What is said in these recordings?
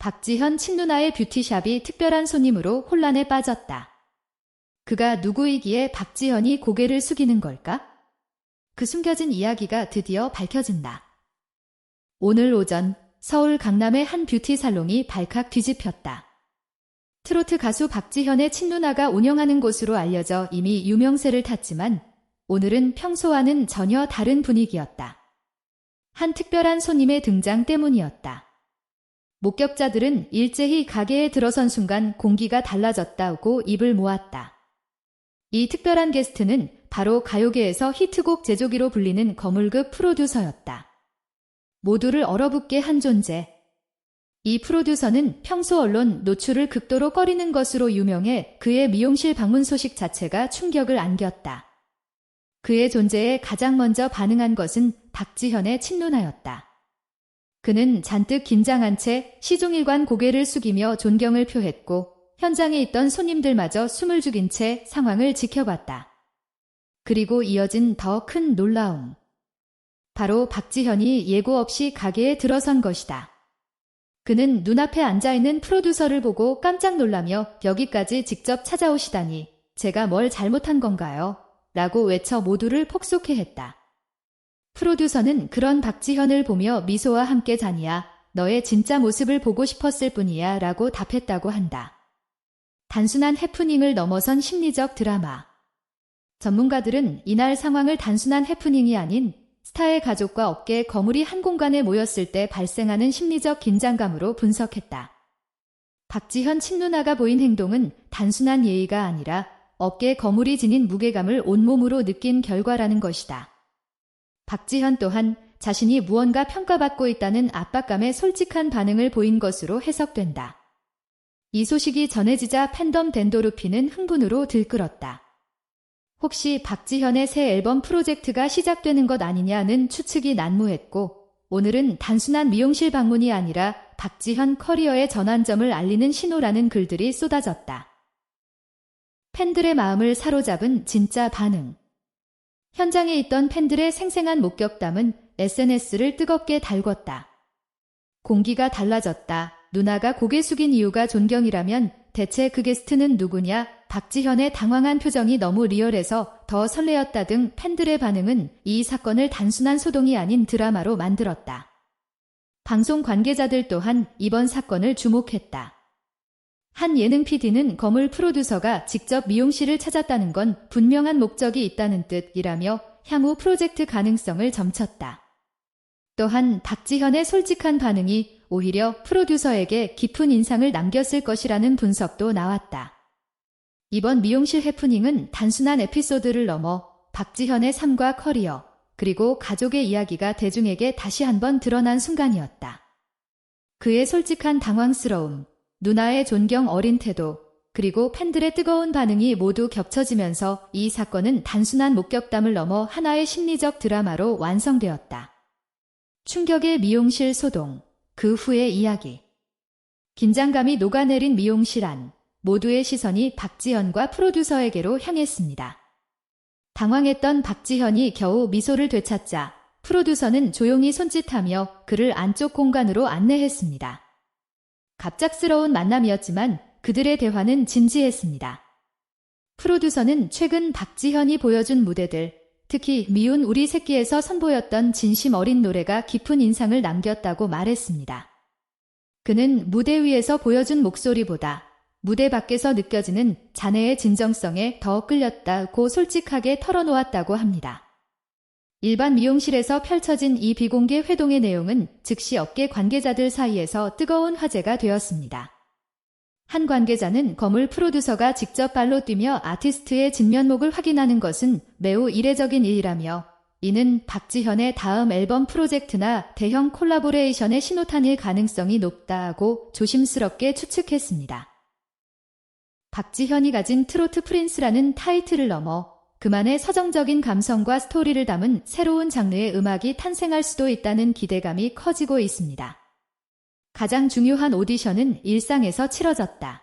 박지현 친누나의 뷰티샵이 특별한 손님으로 혼란에 빠졌다. 그가 누구이기에 박지현이 고개를 숙이는 걸까? 그 숨겨진 이야기가 드디어 밝혀진다. 오늘 오전 서울 강남의 한 뷰티 살롱이 발칵 뒤집혔다. 트로트 가수 박지현의 친누나가 운영하는 곳으로 알려져 이미 유명세를 탔지만 오늘은 평소와는 전혀 다른 분위기였다. 한 특별한 손님의 등장 때문이었다. 목격자들은 일제히 가게에 들어선 순간 공기가 달라졌다고 입을 모았다. 이 특별한 게스트는 바로 가요계에서 히트곡 제조기로 불리는 거물급 프로듀서였다. 모두를 얼어붙게 한 존재. 이 프로듀서는 평소 언론 노출을 극도로 꺼리는 것으로 유명해 그의 미용실 방문 소식 자체가 충격을 안겼다. 그의 존재에 가장 먼저 반응한 것은 박지현의 친누나였다. 그는 잔뜩 긴장한 채 시종일관 고개를 숙이며 존경을 표했고 현장에 있던 손님들마저 숨을 죽인 채 상황을 지켜봤다. 그리고 이어진 더 큰 놀라움. 바로 박지현이 예고 없이 가게에 들어선 것이다. 그는 눈앞에 앉아있는 프로듀서를 보고 깜짝 놀라며 여기까지 직접 찾아오시다니 제가 뭘 잘못한 건가요? 라고 외쳐 모두를 폭소케 했다. 프로듀서는 그런 박지현을 보며 미소와 함께 자니야 너의 진짜 모습을 보고 싶었을 뿐이야 라고 답했다고 한다. 단순한 해프닝을 넘어선 심리적 드라마. 전문가들은 이날 상황을 단순한 해프닝이 아닌 스타의 가족과 업계의 거물이 한 공간에 모였을 때 발생하는 심리적 긴장감으로 분석했다. 박지현 친누나가 보인 행동은 단순한 예의가 아니라 업계의 거물이 지닌 무게감을 온몸으로 느낀 결과라는 것이다. 박지현 또한 자신이 무언가 평가받고 있다는 압박감에 솔직한 반응을 보인 것으로 해석된다. 이 소식이 전해지자 팬덤 덴도르피는 흥분으로 들끓었다. 혹시 박지현의 새 앨범 프로젝트가 시작되는 것 아니냐는 추측이 난무했고, 오늘은 단순한 미용실 방문이 아니라 박지현 커리어의 전환점을 알리는 신호라는 글들이 쏟아졌다. 팬들의 마음을 사로잡은 진짜 반응. 현장에 있던 팬들의 생생한 목격담은 SNS를 뜨겁게 달궜다. 공기가 달라졌다. 누나가 고개 숙인 이유가 존경이라면 대체 그 게스트는 누구냐? 박지현의 당황한 표정이 너무 리얼해서 더 설레었다 등 팬들의 반응은 이 사건을 단순한 소동이 아닌 드라마로 만들었다. 방송 관계자들 또한 이번 사건을 주목했다. 한 예능 PD는 거물 프로듀서가 직접 미용실을 찾았다는 건 분명한 목적이 있다는 뜻이라며 향후 프로젝트 가능성을 점쳤다. 또한 박지현의 솔직한 반응이 오히려 프로듀서에게 깊은 인상을 남겼을 것이라는 분석도 나왔다. 이번 미용실 해프닝은 단순한 에피소드를 넘어 박지현의 삶과 커리어, 그리고 가족의 이야기가 대중에게 다시 한번 드러난 순간이었다. 그의 솔직한 당황스러움, 누나의 존경 어린 태도, 그리고 팬들의 뜨거운 반응이 모두 겹쳐지면서 이 사건은 단순한 목격담을 넘어 하나의 심리적 드라마로 완성되었다. 충격의 미용실 소동, 그 후의 이야기. 긴장감이 녹아내린 미용실 안, 모두의 시선이 박지현과 프로듀서에게로 향했습니다. 당황했던 박지현이 겨우 미소를 되찾자 프로듀서는 조용히 손짓하며 그를 안쪽 공간으로 안내했습니다. 갑작스러운 만남이었지만 그들의 대화는 진지했습니다. 프로듀서는 최근 박지현이 보여준 무대들, 특히 미운 우리 새끼에서 선보였던 진심 어린 노래가 깊은 인상을 남겼다고 말했습니다. 그는 무대 위에서 보여준 목소리보다 무대 밖에서 느껴지는 자네의 진정성에 더 끌렸다고 솔직하게 털어놓았다고 합니다. 일반 미용실에서 펼쳐진 이 비공개 회동의 내용은 즉시 업계 관계자들 사이에서 뜨거운 화제가 되었습니다. 한 관계자는 거물 프로듀서가 직접 발로 뛰며 아티스트의 진면목을 확인하는 것은 매우 이례적인 일이라며 이는 박지현의 다음 앨범 프로젝트나 대형 콜라보레이션의 신호탄일 가능성이 높다고 조심스럽게 추측했습니다. 박지현이 가진 트로트 프린스라는 타이틀을 넘어 그만의 서정적인 감성과 스토리를 담은 새로운 장르의 음악이 탄생할 수도 있다는 기대감이 커지고 있습니다. 가장 중요한 오디션은 일상에서 치러졌다.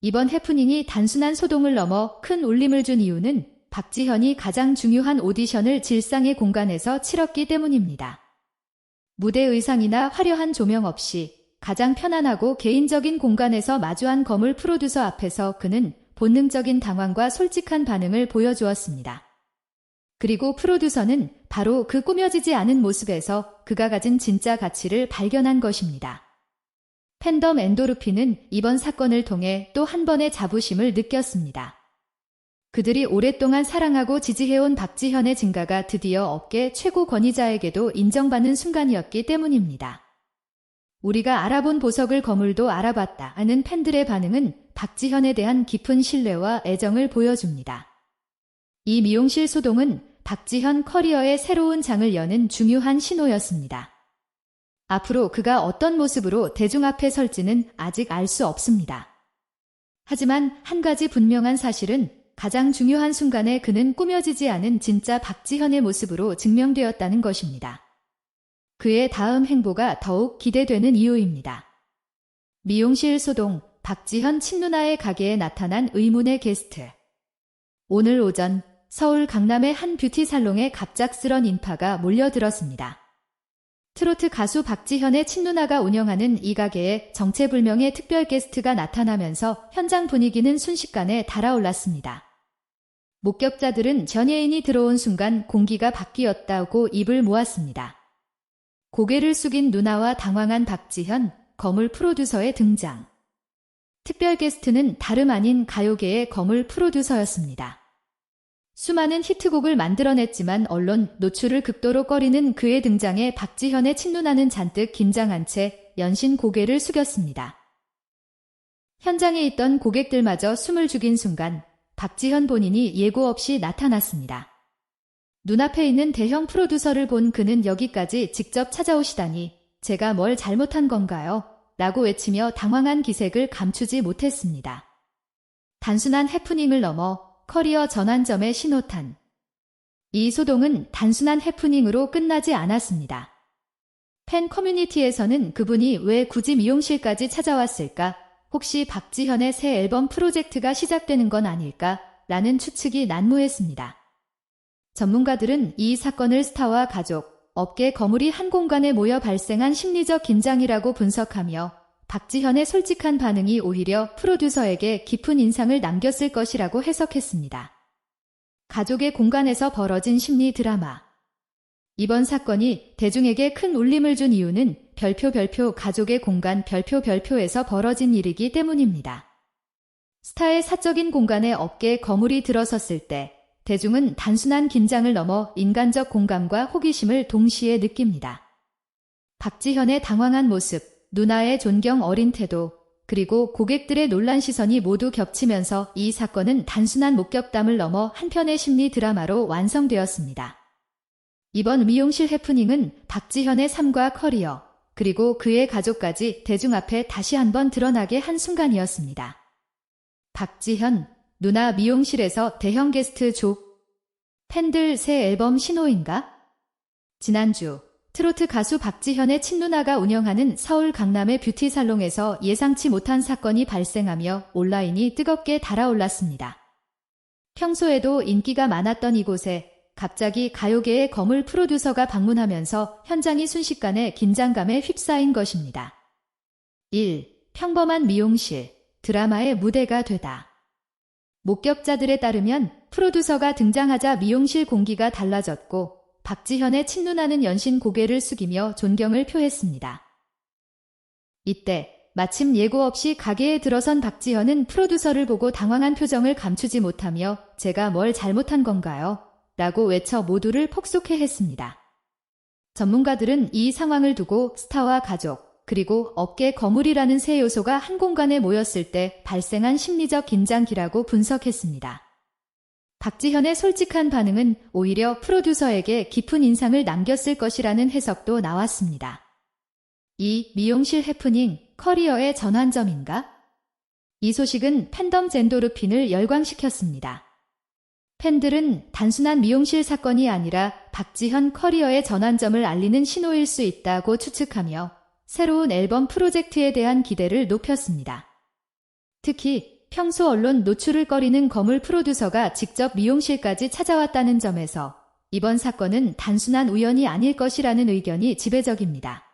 이번 해프닝이 단순한 소동을 넘어 큰 울림을 준 이유는 박지현이 가장 중요한 오디션을 질상의 공간에서 치렀기 때문입니다. 무대 의상이나 화려한 조명 없이 가장 편안하고 개인적인 공간에서 마주한 거물 프로듀서 앞에서 그는 본능적인 당황과 솔직한 반응을 보여주었습니다. 그리고 프로듀서는 바로 그 꾸며지지 않은 모습에서 그가 가진 진짜 가치를 발견한 것입니다. 팬덤 엔도르피는 이번 사건을 통해 또 한 번의 자부심을 느꼈습니다. 그들이 오랫동안 사랑하고 지지해온 박지현의 증가가 드디어 업계 최고 권위자에게도 인정받는 순간이었기 때문입니다. 우리가 알아본 보석을 거물도 알아봤다 하는 팬들의 반응은 박지현에 대한 깊은 신뢰와 애정을 보여줍니다. 이 미용실 소동은 박지현 커리어의 새로운 장을 여는 중요한 신호였습니다. 앞으로 그가 어떤 모습으로 대중 앞에 설지는 아직 알 수 없습니다. 하지만 한 가지 분명한 사실은 가장 중요한 순간에 그는 꾸며지지 않은 진짜 박지현의 모습으로 증명되었다는 것입니다. 그의 다음 행보가 더욱 기대되는 이유입니다. 미용실 소동 박지현 친누나의 가게에 나타난 의문의 게스트. 오늘 오전 서울 강남의 한 뷰티 살롱에 갑작스런 인파가 몰려들었습니다. 트로트 가수 박지현의 친누나가 운영하는 이 가게에 정체불명의 특별 게스트가 나타나면서 현장 분위기는 순식간에 달아올랐습니다. 목격자들은 전예인이 들어온 순간 공기가 바뀌었다고 입을 모았습니다. 고개를 숙인 누나와 당황한 박지현, 거물 프로듀서의 등장. 특별 게스트는 다름 아닌 가요계의 거물 프로듀서였습니다. 수많은 히트곡을 만들어냈지만 언론 노출을 극도로 꺼리는 그의 등장에 박지현의 친누나는 잔뜩 긴장한 채 연신 고개를 숙였습니다. 현장에 있던 고객들마저 숨을 죽인 순간 박지현 본인이 예고 없이 나타났습니다. 눈앞에 있는 대형 프로듀서를 본 그는 여기까지 직접 찾아오시다니 제가 뭘 잘못한 건가요? 라고 외치며 당황한 기색을 감추지 못했습니다. 단순한 해프닝을 넘어 커리어 전환점의 신호탄. 이 소동은 단순한 해프닝으로 끝나지 않았습니다. 팬 커뮤니티에서는 그분이 왜 굳이 미용실까지 찾아왔을까? 혹시 박지현의 새 앨범 프로젝트가 시작되는 건 아닐까? 라는 추측이 난무했습니다. 전문가들은 이 사건을 스타와 가족, 업계 거물이 한 공간에 모여 발생한 심리적 긴장이라고 분석하며 박지현의 솔직한 반응이 오히려 프로듀서에게 깊은 인상을 남겼을 것이라고 해석했습니다. 가족의 공간에서 벌어진 심리 드라마. 이번 사건이 대중에게 큰 울림을 준 이유는 별표 별표 가족의 공간 별표 별표에서 벌어진 일이기 때문입니다. 스타의 사적인 공간에 어깨에 거물이 들어섰을 때 대중은 단순한 긴장을 넘어 인간적 공감과 호기심을 동시에 느낍니다. 박지현의 당황한 모습, 누나의 존경 어린 태도, 그리고 고객들의 놀란 시선이 모두 겹치면서 이 사건은 단순한 목격담을 넘어 한편의 심리 드라마로 완성되었습니다. 이번 미용실 해프닝은 박지현의 삶과 커리어, 그리고 그의 가족까지 대중 앞에 다시 한번 드러나게 한 순간이었습니다. 박지현, 누나 미용실에서 대형 게스트 족. 팬들 새 앨범 신호인가? 지난주 트로트 가수 박지현의 친누나가 운영하는 서울 강남의 뷰티 살롱에서 예상치 못한 사건이 발생하며 온라인이 뜨겁게 달아올랐습니다. 평소에도 인기가 많았던 이곳에 갑자기 가요계의 거물 프로듀서가 방문하면서 현장이 순식간에 긴장감에 휩싸인 것입니다. 1. 평범한 미용실, 드라마의 무대가 되다. 목격자들에 따르면 프로듀서가 등장하자 미용실 공기가 달라졌고 박지현의 친누나는 연신 고개를 숙이며 존경을 표했습니다. 이때 마침 예고 없이 가게에 들어선 박지현은 프로듀서를 보고 당황한 표정을 감추지 못하며 제가 뭘 잘못한 건가요? 라고 외쳐 모두를 폭소케 했습니다. 전문가들은 이 상황을 두고 스타와 가족, 그리고 업계 거물이라는 세 요소가 한 공간에 모였을 때 발생한 심리적 긴장기라고 분석했습니다. 박지현의 솔직한 반응은 오히려 프로듀서에게 깊은 인상을 남겼을 것이라는 해석도 나왔습니다. 이 미용실 해프닝 커리어의 전환점인가? 이 소식은 팬덤 젠도르핀을 열광시켰습니다. 팬들은 단순한 미용실 사건이 아니라 박지현 커리어의 전환점을 알리는 신호일 수 있다고 추측하며 새로운 앨범 프로젝트에 대한 기대를 높였습니다. 특히 평소 언론 노출을 꺼리는 거물 프로듀서가 직접 미용실까지 찾아왔다는 점에서 이번 사건은 단순한 우연이 아닐 것이라는 의견이 지배적입니다.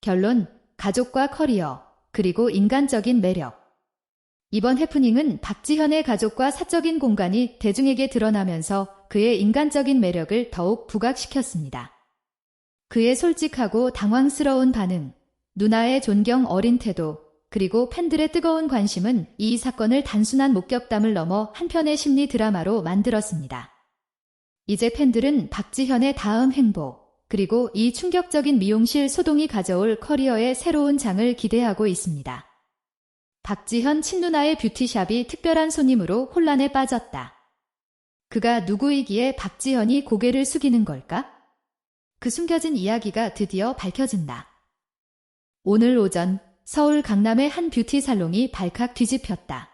결론, 가족과 커리어, 그리고 인간적인 매력. 이번 해프닝은 박지현의 가족과 사적인 공간이 대중에게 드러나면서 그의 인간적인 매력을 더욱 부각시켰습니다. 그의 솔직하고 당황스러운 반응, 누나의 존경 어린 태도, 그리고 팬들의 뜨거운 관심은 이 사건을 단순한 목격담을 넘어 한편의 심리 드라마로 만들었습니다. 이제 팬들은 박지현의 다음 행보, 그리고 이 충격적인 미용실 소동이 가져올 커리어의 새로운 장을 기대하고 있습니다. 박지현 친누나의 뷰티샵이 특별한 손님으로 혼란에 빠졌다. 그가 누구이기에 박지현이 고개를 숙이는 걸까? 그 숨겨진 이야기가 드디어 밝혀진다. 오늘 오전 서울 강남의 한 뷰티 살롱이 발칵 뒤집혔다.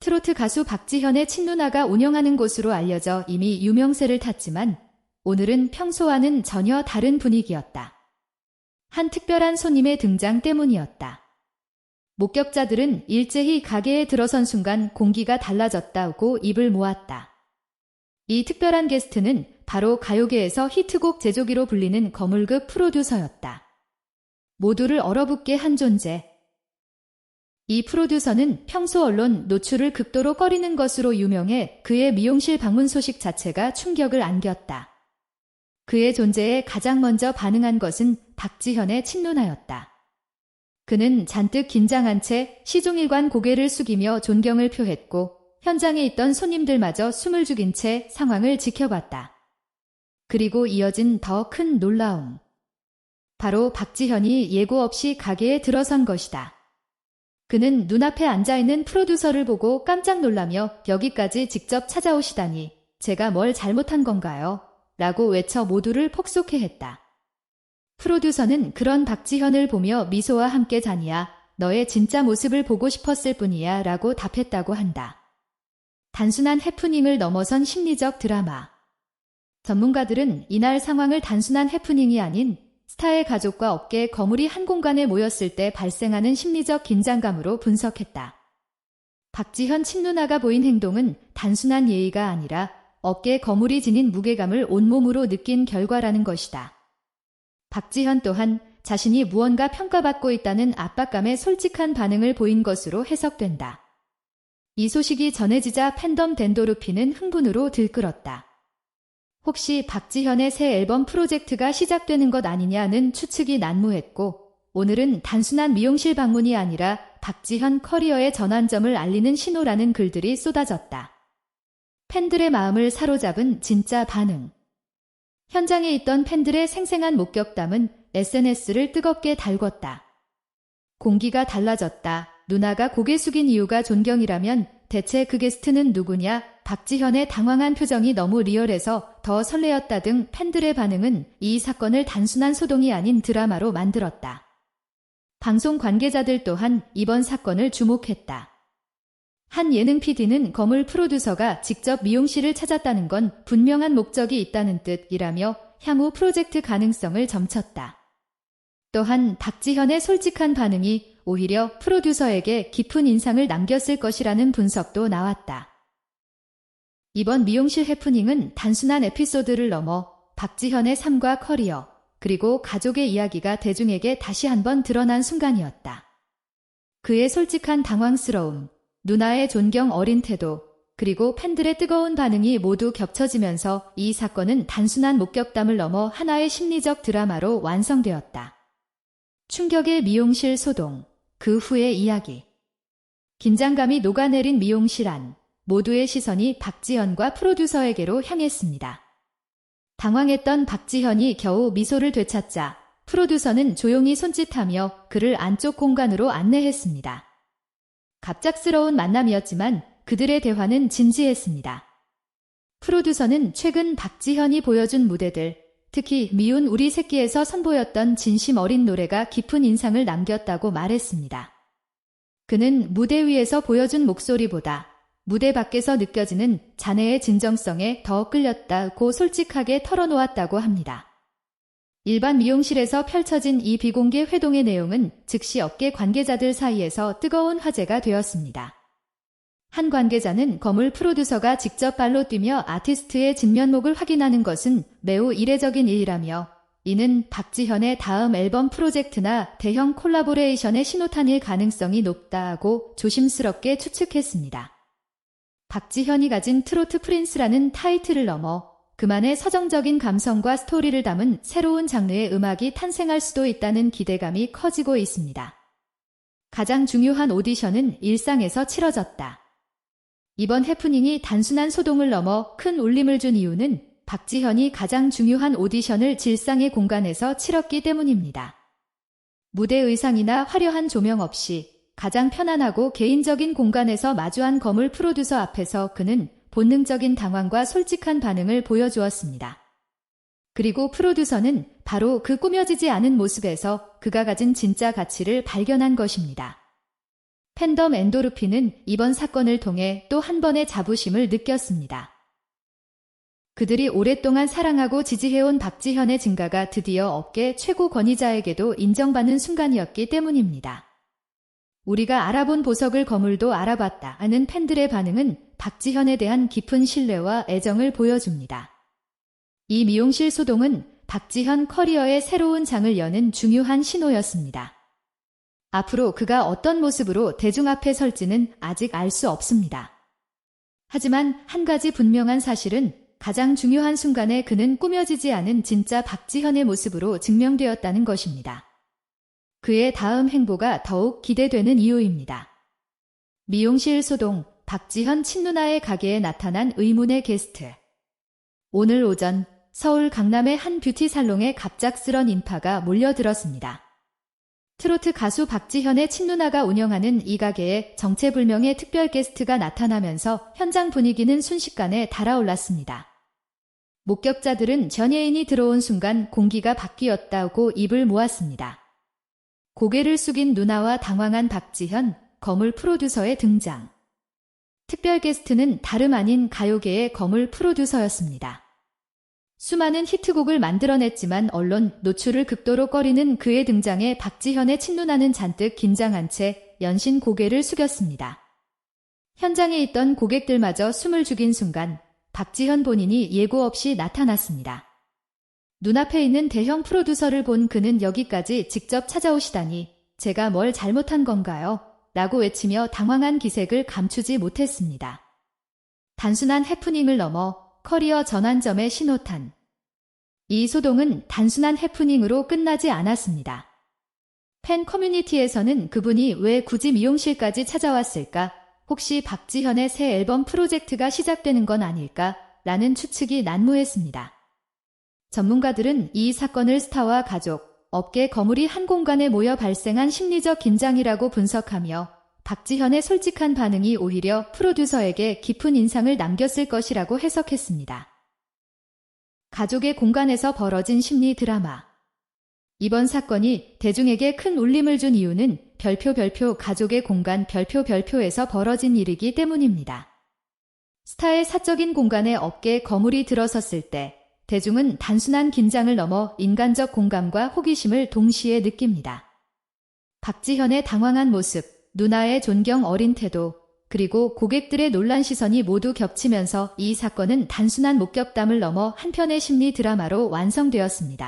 트로트 가수 박지현의 친누나가 운영하는 곳으로 알려져 이미 유명세를 탔지만 오늘은 평소와는 전혀 다른 분위기였다. 한 특별한 손님의 등장 때문이었다. 목격자들은 일제히 가게에 들어선 순간 공기가 달라졌다고 입을 모았다. 이 특별한 게스트는 바로 가요계에서 히트곡 제조기로 불리는 거물급 프로듀서였다. 모두를 얼어붙게 한 존재. 이 프로듀서는 평소 언론 노출을 극도로 꺼리는 것으로 유명해 그의 미용실 방문 소식 자체가 충격을 안겼다. 그의 존재에 가장 먼저 반응한 것은 박지현의 친누나였다. 그는 잔뜩 긴장한 채 시종일관 고개를 숙이며 존경을 표했고 현장에 있던 손님들마저 숨을 죽인 채 상황을 지켜봤다. 그리고 이어진 더 큰 놀라움. 바로 박지현이 예고 없이 가게에 들어선 것이다. 그는 눈앞에 앉아있는 프로듀서를 보고 깜짝 놀라며 여기까지 직접 찾아오시다니 제가 뭘 잘못한 건가요? 라고 외쳐 모두를 폭소케 했다. 프로듀서는 그런 박지현을 보며 미소와 함께 자니야 너의 진짜 모습을 보고 싶었을 뿐이야 라고 답했다고 한다. 단순한 해프닝을 넘어선 심리적 드라마. 전문가들은 이날 상황을 단순한 해프닝이 아닌 스타의 가족과 어깨 거물이 한 공간에 모였을 때 발생하는 심리적 긴장감으로 분석했다. 박지현 친누나가 보인 행동은 단순한 예의가 아니라 어깨 거물이 지닌 무게감을 온몸으로 느낀 결과라는 것이다. 박지현 또한 자신이 무언가 평가받고 있다는 압박감에 솔직한 반응을 보인 것으로 해석된다. 이 소식이 전해지자 팬덤 덴도르피는 흥분으로 들끓었다. 혹시 박지현의 새 앨범 프로젝트가 시작되는 것 아니냐는 추측이 난무했고 오늘은 단순한 미용실 방문이 아니라 박지현 커리어의 전환점을 알리는 신호라는 글들이 쏟아졌다. 팬들의 마음을 사로잡은 진짜 반응. 현장에 있던 팬들의 생생한 목격담은 SNS를 뜨겁게 달궜다. 공기가 달라졌다. 누나가 고개 숙인 이유가 존경이라면 대체 그 게스트는 누구냐? 박지현의 당황한 표정이 너무 리얼해서 더 설레었다 등 팬들의 반응은 이 사건을 단순한 소동이 아닌 드라마로 만들었다. 방송 관계자들 또한 이번 사건을 주목했다. 한 예능 PD는 거물 프로듀서가 직접 미용실을 찾았다는 건 분명한 목적이 있다는 뜻이라며 향후 프로젝트 가능성을 점쳤다. 또한 박지현의 솔직한 반응이 오히려 프로듀서에게 깊은 인상을 남겼을 것이라는 분석도 나왔다. 이번 미용실 해프닝은 단순한 에피소드를 넘어 박지현의 삶과 커리어, 그리고 가족의 이야기가 대중에게 다시 한번 드러난 순간이었다. 그의 솔직한 당황스러움, 누나의 존경 어린 태도, 그리고 팬들의 뜨거운 반응이 모두 겹쳐지면서 이 사건은 단순한 목격담을 넘어 하나의 심리적 드라마로 완성되었다. 충격의 미용실 소동, 그 후의 이야기. 긴장감이 녹아내린 미용실 안, 모두의 시선이 박지현과 프로듀서에게로 향했습니다. 당황했던 박지현이 겨우 미소를 되찾자 프로듀서는 조용히 손짓하며 그를 안쪽 공간으로 안내했습니다. 갑작스러운 만남이었지만 그들의 대화는 진지했습니다. 프로듀서는 최근 박지현이 보여준 무대들, 특히 미운 우리 새끼에서 선보였던 진심 어린 노래가 깊은 인상을 남겼다고 말했습니다. 그는 무대 위에서 보여준 목소리보다 무대 밖에서 느껴지는 자네의 진정성에 더 끌렸다고 솔직하게 털어놓았다고 합니다. 일반 미용실에서 펼쳐진 이 비공개 회동의 내용은 즉시 업계 관계자들 사이에서 뜨거운 화제가 되었습니다. 한 관계자는 거물 프로듀서가 직접 발로 뛰며 아티스트의 진면목을 확인하는 것은 매우 이례적인 일이라며 이는 박지현의 다음 앨범 프로젝트나 대형 콜라보레이션의 신호탄일 가능성이 높다고 조심스럽게 추측했습니다. 박지현이 가진 트로트 프린스라는 타이틀을 넘어 그만의 서정적인 감성과 스토리를 담은 새로운 장르의 음악이 탄생할 수도 있다는 기대감이 커지고 있습니다. 가장 중요한 오디션은 일상에서 치러졌다. 이번 해프닝이 단순한 소동을 넘어 큰 울림을 준 이유는 박지현이 가장 중요한 오디션을 질상의 공간에서 치렀기 때문입니다. 무대 의상이나 화려한 조명 없이 가장 편안하고 개인적인 공간에서 마주한 거물 프로듀서 앞에서 그는 본능적인 당황과 솔직한 반응을 보여주었습니다. 그리고 프로듀서는 바로 그 꾸며지지 않은 모습에서 그가 가진 진짜 가치를 발견한 것입니다. 팬덤 엔도르핀은 이번 사건을 통해 또 한 번의 자부심을 느꼈습니다. 그들이 오랫동안 사랑하고 지지해온 박지현의 증가가 드디어 업계 최고 권위자에게도 인정받는 순간이었기 때문입니다. 우리가 알아본 보석을 거물도 알아봤다 하는 팬들의 반응은 박지현에 대한 깊은 신뢰와 애정을 보여줍니다. 이 미용실 소동은 박지현 커리어의 새로운 장을 여는 중요한 신호였습니다. 앞으로 그가 어떤 모습으로 대중 앞에 설지는 아직 알 수 없습니다. 하지만 한 가지 분명한 사실은 가장 중요한 순간에 그는 꾸며지지 않은 진짜 박지현의 모습으로 증명되었다는 것입니다. 그의 다음 행보가 더욱 기대되는 이유입니다. 미용실 소동, 박지현 친누나의 가게에 나타난 의문의 게스트. 오늘 오전 서울 강남의 한 뷰티 살롱에 갑작스런 인파가 몰려들었습니다. 트로트 가수 박지현의 친누나가 운영하는 이 가게에 정체불명의 특별 게스트가 나타나면서 현장 분위기는 순식간에 달아올랐습니다. 목격자들은 전예인이 들어온 순간 공기가 바뀌었다고 입을 모았습니다. 고개를 숙인 누나와 당황한 박지현, 거물 프로듀서의 등장. 특별 게스트는 다름 아닌 가요계의 거물 프로듀서였습니다. 수많은 히트곡을 만들어냈지만 언론 노출을 극도로 꺼리는 그의 등장에 박지현의 친누나는 잔뜩 긴장한 채 연신 고개를 숙였습니다. 현장에 있던 고객들마저 숨을 죽인 순간 박지현 본인이 예고 없이 나타났습니다. 눈앞에 있는 대형 프로듀서를 본 그는 여기까지 직접 찾아오시다니 제가 뭘 잘못한 건가요? 라고 외치며 당황한 기색을 감추지 못했습니다. 단순한 해프닝을 넘어 커리어 전환점의 신호탄. 이 소동은 단순한 해프닝으로 끝나지 않았습니다. 팬 커뮤니티에서는 그분이 왜 굳이 미용실까지 찾아왔을까? 혹시 박지현의 새 앨범 프로젝트가 시작되는 건 아닐까? 라는 추측이 난무했습니다. 전문가들은 이 사건을 스타와 가족, 업계 거물이 한 공간에 모여 발생한 심리적 긴장이라고 분석하며 박지현의 솔직한 반응이 오히려 프로듀서에게 깊은 인상을 남겼을 것이라고 해석했습니다. 가족의 공간에서 벌어진 심리 드라마. 이번 사건이 대중에게 큰 울림을 준 이유는 별표 별표 가족의 공간 별표 별표에서 벌어진 일이기 때문입니다. 스타의 사적인 공간에 업계 거물이 들어섰을 때 대중은 단순한 긴장을 넘어 인간적 공감과 호기심을 동시에 느낍니다. 박지현의 당황한 모습, 누나의 존경 어린 태도, 그리고 고객들의 놀란 시선이 모두 겹치면서 이 사건은 단순한 목격담을 넘어 한편의 심리 드라마로 완성되었습니다.